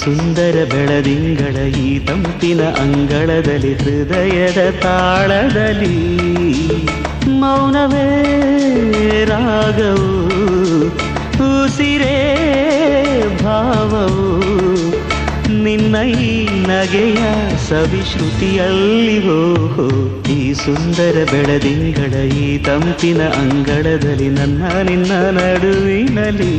ಸುಂದರ ಬೆಳದಿಂಗಳ ಈ ತಂಪಿನ ಅಂಗಳದಲ್ಲಿ ಹೃದಯದ ತಾಳದಲ್ಲಿ ಮೌನವೇ ರಾಗವು, ಉಸಿರೇ ಭಾವವು, ನಿನ್ನ ಈ ನಗೆಯ ಸವಿಶ್ರುತಿಯಲ್ಲಿ ಓಹೋ ಈ ಸುಂದರ ಬೆಳದಿಂಗಳ ಈ ತಂಪಿನ ಅಂಗಳದಲ್ಲಿ ನನ್ನ ನಿನ್ನ ನಡುವಿನಲಿ